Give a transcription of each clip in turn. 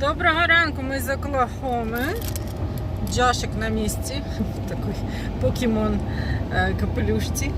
Доброго ранку, ми з Оклахоми. Джашик на місці. Такий покемон е, капелюшці.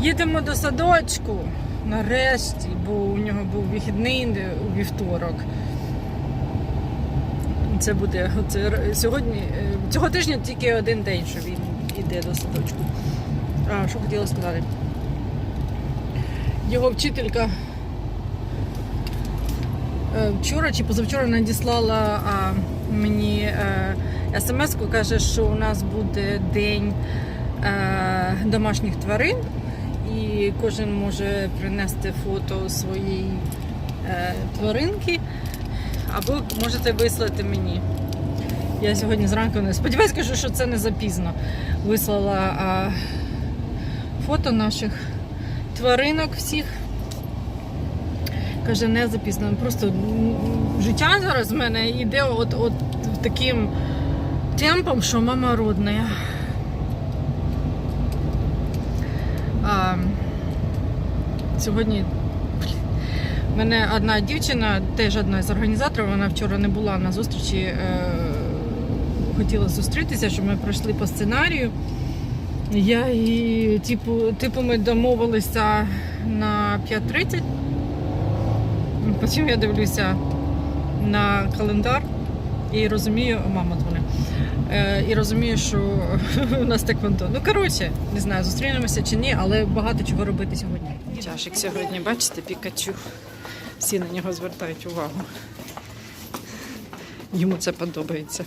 Їдемо до садочку нарешті, бо у нього був вихідний у вівторок. Це буде оце, р- сьогодні, е, цього тижня тільки один день, що він йде до садочку. А, що хотіла сказати? Його вчителька вчора чи позавчора надіслала мені е, смс-ку, каже, що у нас буде день е, домашніх тварин, і кожен може принести фото своєї е, тваринки, або можете вислати мені. Я сьогодні зранку не сподіваюсь, кажу, що це не запізно. Вислала а, фото наших тваринок всіх. Каже, не запізно. Просто життя зараз в мене йде от, от таким темпом, що мама родна. А, сьогодні мене одна дівчина, теж одна з організаторів, вона вчора не була на зустрічі, е, хотіла зустрітися, щоб ми пройшли по сценарію. Я і типу, типу ми домовилися на 5.30. Потім я дивлюся на календар і розумію, мама дзвонить. Е, і розумію, що у нас таквондо. Ну, коротше, не знаю, зустрінемося чи ні, але багато чого робити сьогодні. Чашик сьогодні, бачите, Пікачу. Всі на нього звертають увагу. Йому це подобається.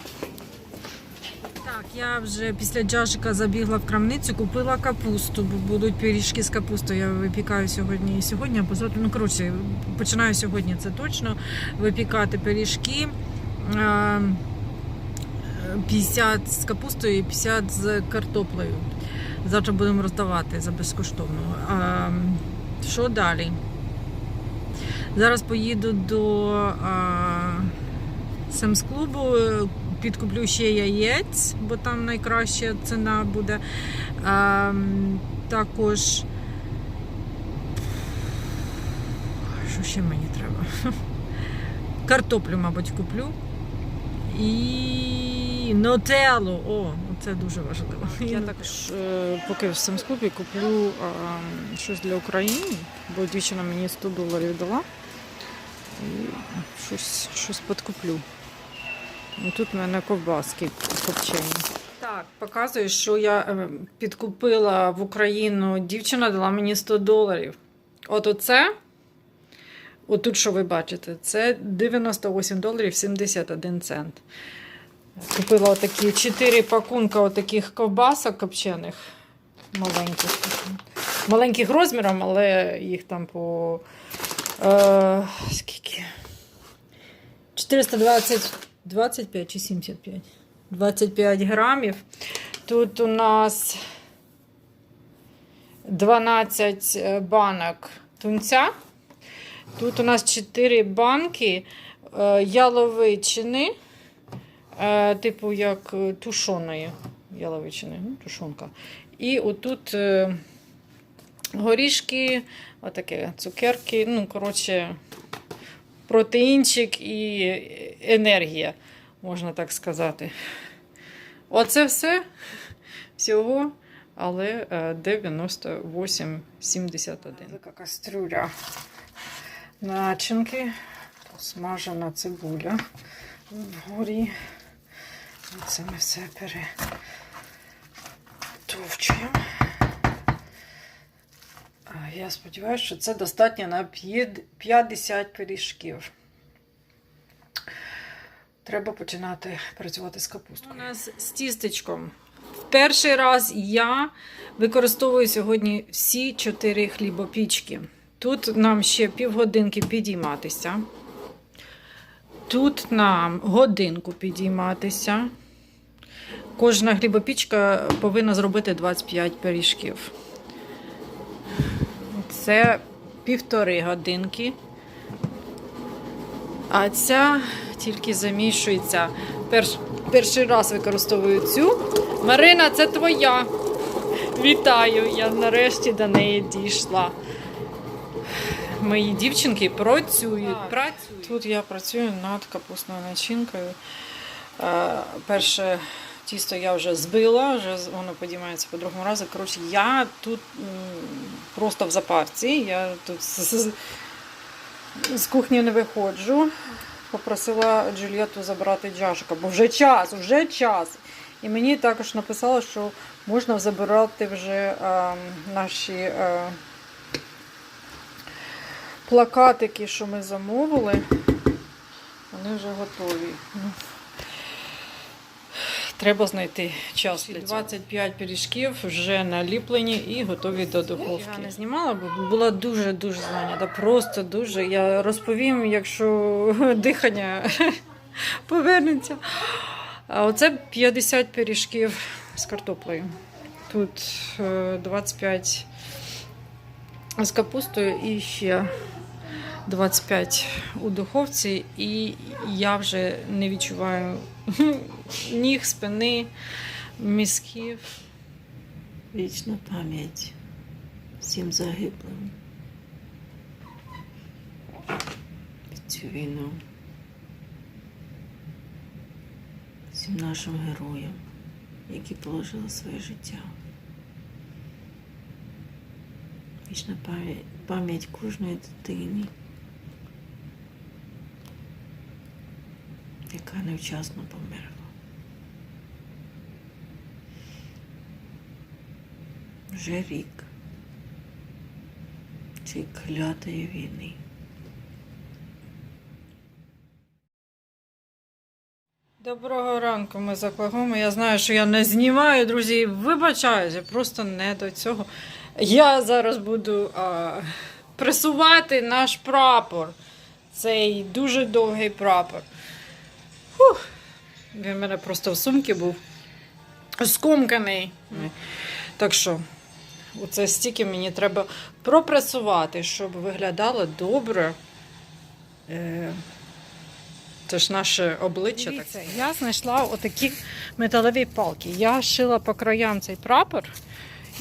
Я вже після джашика забігла в крамницю, купила капусту, бо будуть пиріжки з капустою. Я випікаю сьогодні і сьогодні, або завтра. Ну, коротше, починаю сьогодні це точно випікати пиріжки. Е, 50 з капустою і 50 з картоплею. Завтра будемо роздавати за безкоштовно. А, що далі? Зараз поїду до а, Семс-клубу, підкуплю ще яєць, бо там найкраща ціна буде. А, також. Що ще мені треба? Картоплю, мабуть, куплю. І нотелло. О, це дуже важливо. Я також, е, поки в Семскупі куплю а, щось для України, бо дівчина мені 100 доларів дала. І щось, щось підкуплю. І тут в мене ковбаски копчені. Так, показую, що я е, підкупила в Україну. Дівчина дала мені 100 доларів. От оце. Отут, що ви бачите, це 98 доларів 71 цент. Купила отакі 4 пакунка отаких ковбасок копчених. Маленьких. Маленьких розміром, але їх там по. Е, скільки? 420 25 чи 75? 25 грамів. Тут у нас 12 банок тунця. Тут у нас 4 банки е, яловичини, е, типу як е, тушоної яловичини, ну, тушонка. І отут е, горішки, отаке цукерки, ну, коротше, протеїнчик і енергія, можна так сказати. Оце все всього, але е, 98,71. Така кастрюля начинки, смажена цибуля вгорі. Це ми все перетовчуємо. Я сподіваюся, що це достатньо на 50 пиріжків. Треба починати працювати з капусткою. У нас з тістечком. В перший раз я використовую сьогодні всі чотири хлібопічки. Тут нам ще півгодинки підійматися. Тут нам годинку підійматися. Кожна хлібопічка повинна зробити 25 пиріжків. Це півтори годинки. А ця тільки замішується. Перш, перший раз використовую цю. Марина, це твоя. Вітаю! Я нарешті до неї дійшла. мої дівчинки працюють. працюють. Тут я працюю над капусною начинкою. Е, перше тісто я вже збила, вже воно підіймається по другому разу. Коротше, я тут просто в запарці. Я тут з, з, з кухні не виходжу. Попросила Джульєту забрати Джашика, бо вже час, вже час. І мені також написала, що можна забирати вже е, наші е, плакатики, що ми замовили. Вони вже готові. Треба знайти час. для цього. 25 пиріжків вже наліплені і готові до духовки. Я не знімала, бо була дуже-дуже зайнята. Просто дуже. Я розповім, якщо дихання повернеться. А оце 50 пиріжків з картоплею. Тут е, 25 з капустою і ще 25 у духовці, і я вже не відчуваю ніг, спини, мізків. Вічна пам'ять всім загиблим під цю війну. Всім нашим героям, які положили своє життя. Вічна пам'ять, пам'ять кожної дитини, яка невчасно померла. Вже рік цієї клятої війни. Доброго ранку, ми за Клагоми. Я знаю, що я не знімаю, друзі. Вибачаюся, просто не до цього. Я зараз буду а, пресувати наш прапор. Цей дуже довгий прапор. Фух. Він в мене просто в сумці був скомканий. Так що, оце стільки мені треба пропресувати, щоб виглядало добре. Е, це ж наше обличчя. Дивіться, так. я знайшла отакі металеві палки. Я шила по краям цей прапор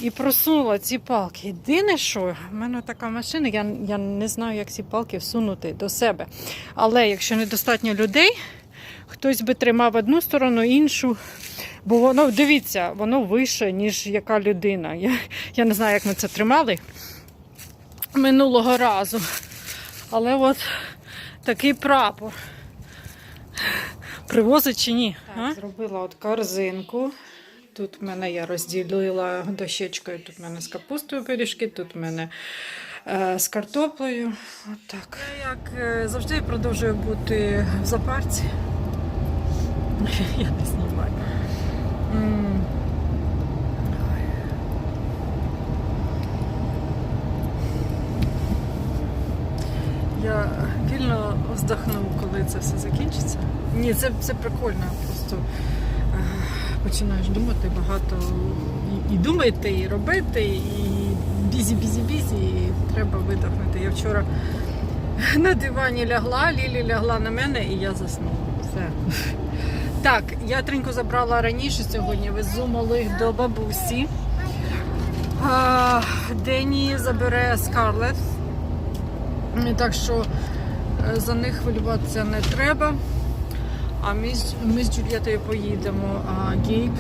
і просунула ці палки. Єдине, що в мене така машина, я, я не знаю, як ці палки всунути до себе. Але якщо недостатньо людей, хтось би тримав одну сторону, іншу. Бо воно, дивіться, воно вище, ніж яка людина. Я, я не знаю, як ми це тримали минулого разу. Але от такий прапор. Привозить чи ні? а? Так, зробила от корзинку. Тут в мене я розділила дощечкою, тут в мене з капустою пиріжки, тут в мене е, з картоплею. От так. Я, як е, завжди продовжую бути в запарці. Я не знімаю. Я вільно вздохну, коли це все закінчиться. Ні, це, це прикольно. Просто е, починаєш думати багато і, і думати, і робити, і бізі-бізі-бізі, і треба видихнути. Я вчора на дивані лягла, Лілі лягла на мене, і я заснула. Все. Так, я триньку забрала раніше сьогодні, везу малих до бабусі. А, Дені забере Скарлет. Так що е, за них хвилюватися не треба. А ми, ми з Джульєтою поїдемо, а Гейб,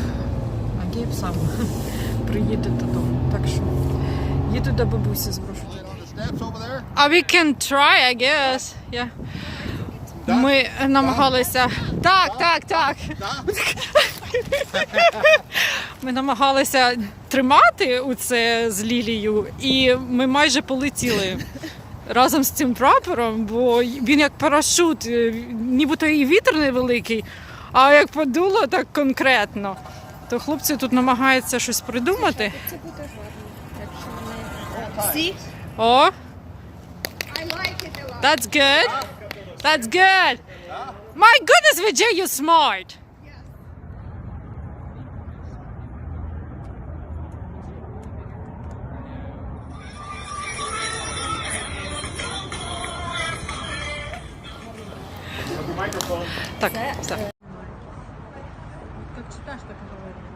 а Гейб сам приїде додому. Так що їду до бабусі зброшу. А we can try, I guess. Yeah. Ми намагалися. Так, так, так. Ми намагалися тримати у це з Лілією, і ми майже полетіли разом з цим прапором, бо він як парашут, е, нібито і вітер невеликий, а як подуло так конкретно. То хлопці тут намагаються щось придумати. Це буде гарно, якщо вони. See? О, I like it a lot. That's good. That's good. My goodness, Vijay, you're smart. Yes. Так, так. Как читаешь, так и говоришь.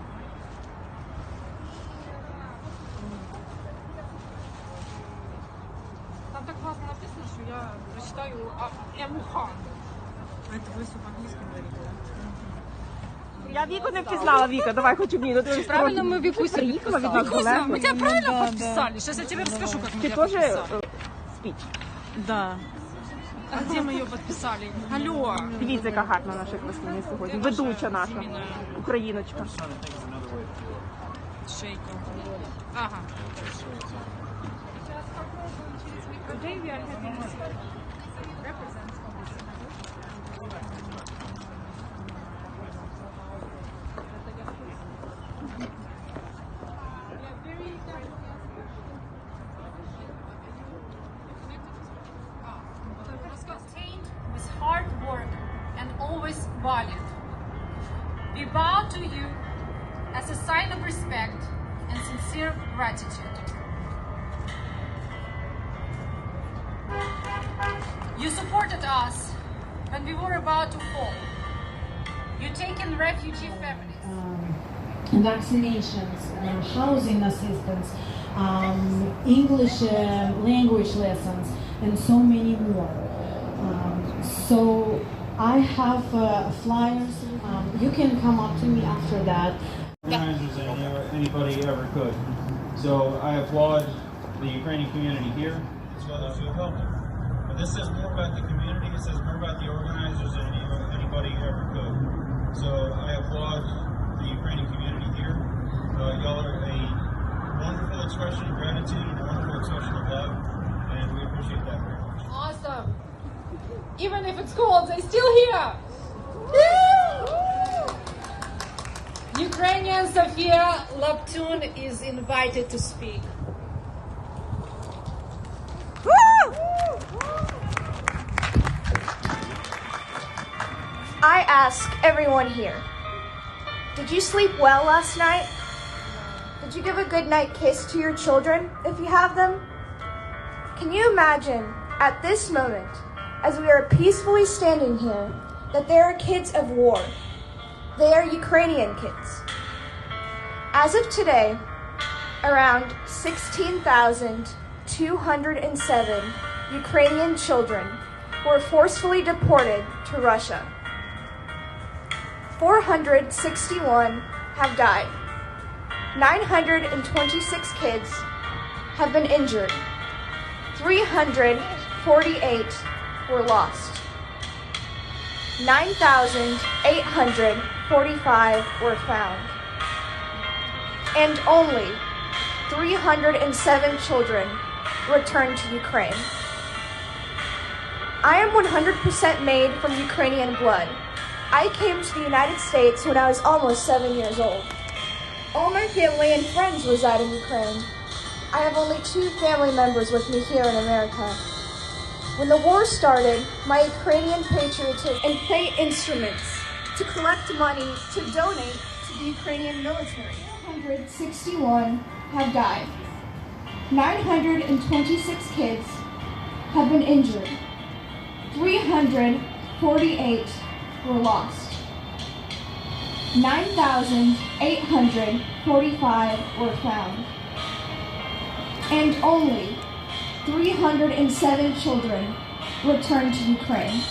Там так классно написано, что я прочитаю Эмухан. віку не впізнала Віка, давай хоч обійду. Ти правильно ми Вікуся приїхала від нас далеко. Мы тебя правильно подписали? Сейчас я тебе расскажу, как мы Ти тебя теж подписали. е, спіч. Да. А где мы ее подписали? Алло. Дивіться, яка гарна наша красуня сьогодні. Ведуча наша, україночка. Шейка. Ага. obtained with hard work and always valued. We believe that your hard work and always valid. We bow to you as a sign of respect and sincere gratitude. You supported us when we were about to fall. You taken refugee families. um, vaccinations, uh, housing assistance, um, English uh, language lessons, and so many more. Um, so I have uh, flyers. Um, you can come up to me after that. organizers than anybody ever could. So I applaud the Ukrainian community here, as well as This says more about the community, it says more about the organizers than any- anybody ever could. So I applaud the Ukrainian community here. Uh, y'all are a wonderful expression of gratitude and a wonderful expression of love, and we appreciate that very much. Awesome. Even if it's cold, they're still here. Ukrainian Sofia Laptun is invited to speak. Ask everyone here Did you sleep well last night? Did you give a good night kiss to your children if you have them? Can you imagine at this moment, as we are peacefully standing here, that there are kids of war? They are Ukrainian kids. As of today, around 16,207 Ukrainian children were forcefully deported to Russia. 461 have died. 926 kids have been injured. 348 were lost. 9,845 were found. And only 307 children returned to Ukraine. I am 100% made from Ukrainian blood. I came to the United States when I was almost seven years old. All my family and friends reside in Ukraine. I have only two family members with me here in America. When the war started, my Ukrainian patriotism and play instruments to collect money to donate to the Ukrainian military. 161 have died. 926 kids have been injured. 348 were lost. 9,845 were found. And only 307 children returned to Ukraine.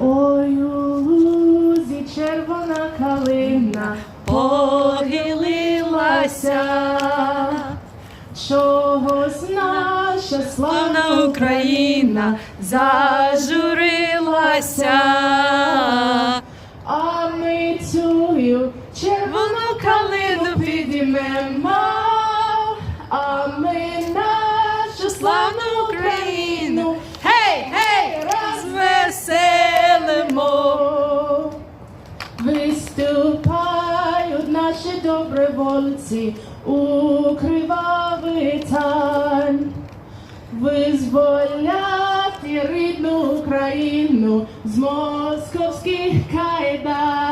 Ой, у лузі червона калина похилилася, чогось наша славна Україна зажурилася, а ми цю червону калину підіймемо, а ми нашу славну Україну, гей, гей, розвеселимо. Виступають наші добровольці у кривавий визволяти рідну Україну з московських кайдан.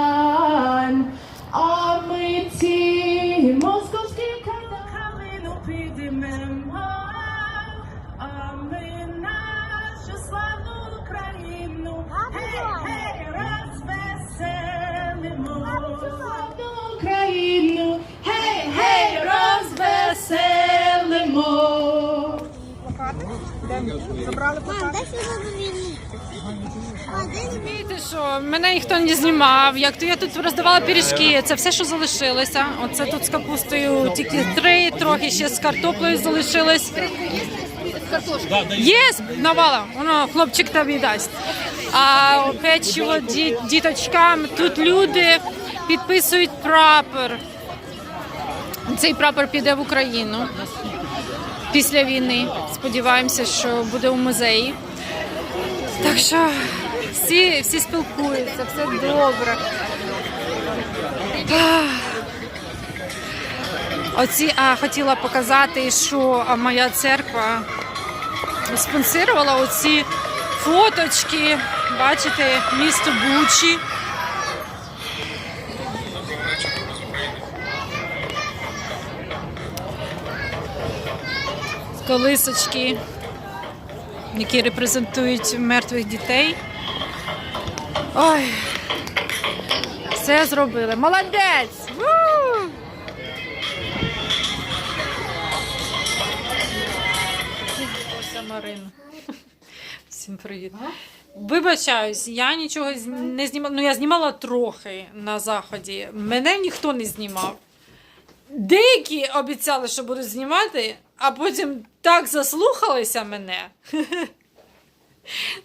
Забрали що мене ніхто не знімав. Як то я тут роздавала пиріжки, це все, що залишилося. Оце тут з капустою тільки три, трохи ще з картоплею залишилось. Є, навала, воно хлопчик тобі дасть. А печиво ді- діточкам, тут люди підписують прапор. Цей прапор піде в Україну після війни. Сподіваємося, що буде у музеї. Так що всі, всі спілкуються, все добре. Оці, а, хотіла показати, що моя церква спонсорувала оці фоточки. Бачите, місто Бучі. Колисочки які репрезентують мертвих дітей. Ой, все зробили. Молодець! Ву! Ося Марина. Всім привіт. Вибачаюсь, я нічого не знімала. Ну, я знімала трохи на заході. Мене ніхто не знімав. Деякі обіцяли, що будуть знімати, а потім так заслухалися мене.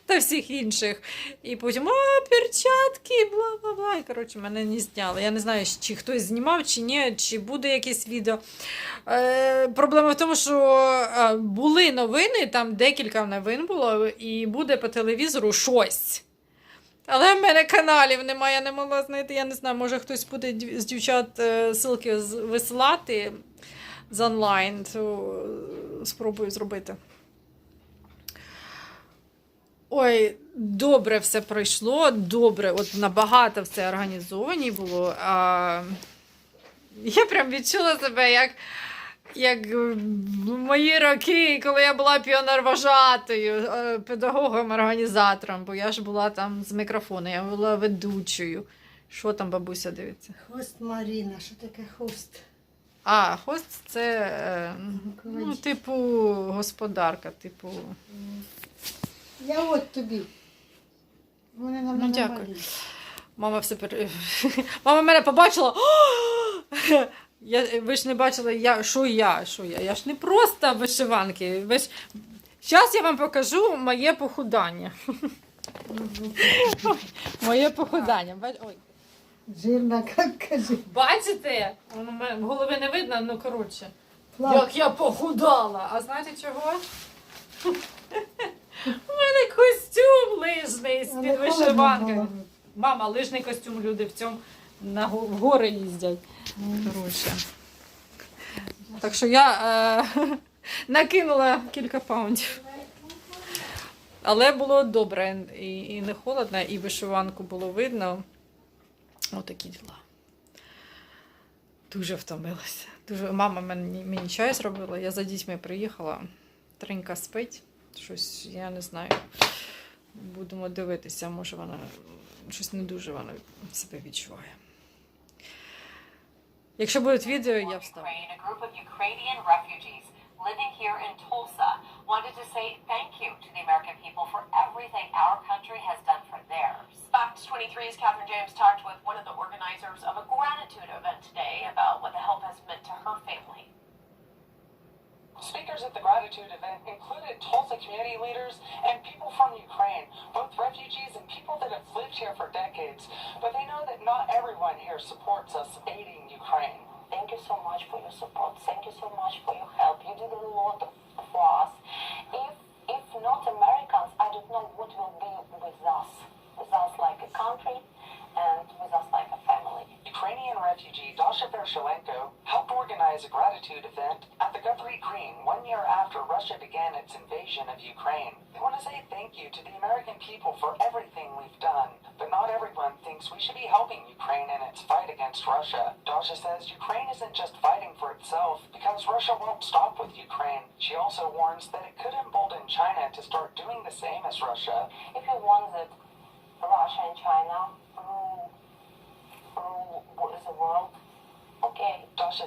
Та всіх інших. І потім, а, перчатки, бла бла бла. І коротше, мене не зняли. Я не знаю, чи хтось знімав, чи ні, чи буде якесь відео. Е, проблема в тому, що е, були новини, там декілька новин було, і буде по телевізору щось. Але в мене каналів немає, я не могла знайти. Я не знаю, може хтось буде з дівчат е, ссылки висилати з онлайн, то спробую зробити. Ой, добре все пройшло, добре, от набагато все організовані було. А, я прям відчула себе як, як в мої роки, коли я була піонервожатою, е, педагогом-організатором, бо я ж була там з мікрофону, я була ведучою. Що там бабуся дивиться? Хост Маріна, що таке хост? А, хост це е, ну, типу господарка, типу. Я от тобі. Вони нам Ну, дякую. Мама все пер... Мама мене побачила. Я, ви ж не бачили, я, що я, що я. Я ж не просто вишиванки. Ви ж... Зараз я вам покажу моє похудання. моє похудання. Ой. Жирна, як кажи. Бачите? Воно в голови не видно, ну коротше. Плак. Як я похудала. А знаєте чого? У мене костюм лижний з-під холодно вишиванки. Мама, лижний костюм, люди в цьому на го- в гори їздять. Коротше. Так що я е, накинула кілька паундів. Але було добре і, і не холодно, і вишиванку було видно. Отакі діла. Дуже втомилася. Дуже... Мама мені, мені чай зробила, я за дітьми приїхала. Тренька спить. Щось, я не знаю. Будемо дивитися, може вона щось не дуже вона себе відчуває. Якщо будуть відео, я вставлю. Fox 23's Catherine James talked with one of the organizers of a gratitude event today about what the help has meant to her family. Speakers at the gratitude event included Tulsa community leaders and people from Ukraine, both refugees and people that have lived here for decades. But they know that not everyone here supports us aiding Ukraine. Thank you so much for your support. Thank you so much for your help. You did a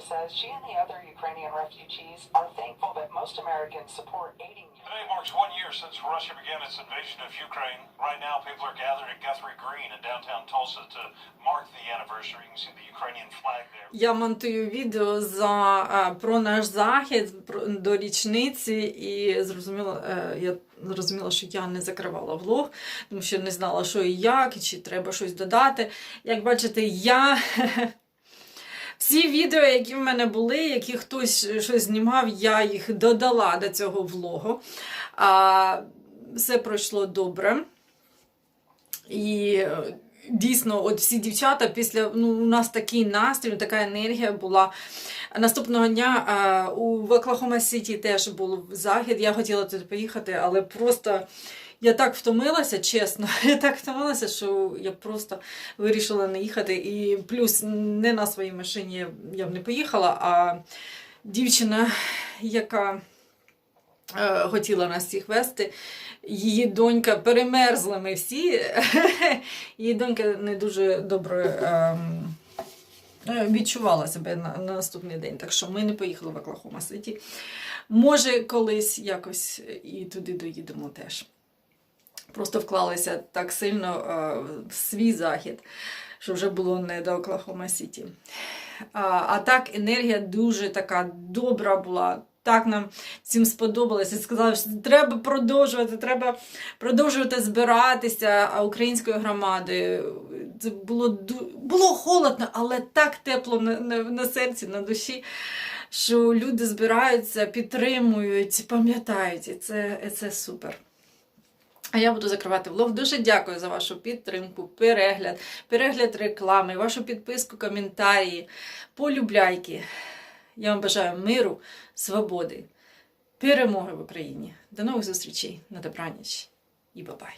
says she and the other Ukrainian refugees are thankful that most Americans support aiding Ukraine. Today marks one year since Russia began its invasion of Ukraine. Right now, people are gathered at Guthrie Green in downtown Tulsa to mark the anniversary. You can see the Ukrainian flag there. Я монтую відео за е, про наш захід про, до річниці, і зрозуміла, е, я зрозуміла, що я не закривала влог, тому що не знала, що і як, і чи треба щось додати. Як бачите, я. Всі відео, які в мене були, які хтось щось знімав, я їх додала до цього влогу. А, все пройшло добре. І е, дійсно, от всі дівчата після ну, у нас такий настрій, така енергія була. Наступного дня е, у Оклахома Сіті теж був захід. Я хотіла туди поїхати, але просто я так втомилася, чесно. Я так втомилася, що я просто вирішила не їхати. І плюс не на своїй машині я б не поїхала, а дівчина, яка е, хотіла нас всіх вести. Її донька перемерзла ми всі. Її донька не дуже добре ем, е, відчувала себе на, на наступний день. Так що ми не поїхали в Оклахома Ситі. Може, колись якось і туди доїдемо теж. Просто вклалися так сильно е, в свій захід, що вже було не до Оклахома Сіті. А, так енергія дуже така добра була. Так нам всім сподобалося. Сказали, що треба продовжувати, треба продовжувати збиратися українською громадою. Це було, було холодно, але так тепло на, на, на серці, на душі, що люди збираються, підтримують, пам'ятають. І це, це супер. А я буду закривати влог. Дуже дякую за вашу підтримку, перегляд, перегляд реклами, вашу підписку, коментарі, полюбляйки. Я вам бажаю миру, свободи, перемоги в Україні. До нових зустрічей на добраніч і бабай!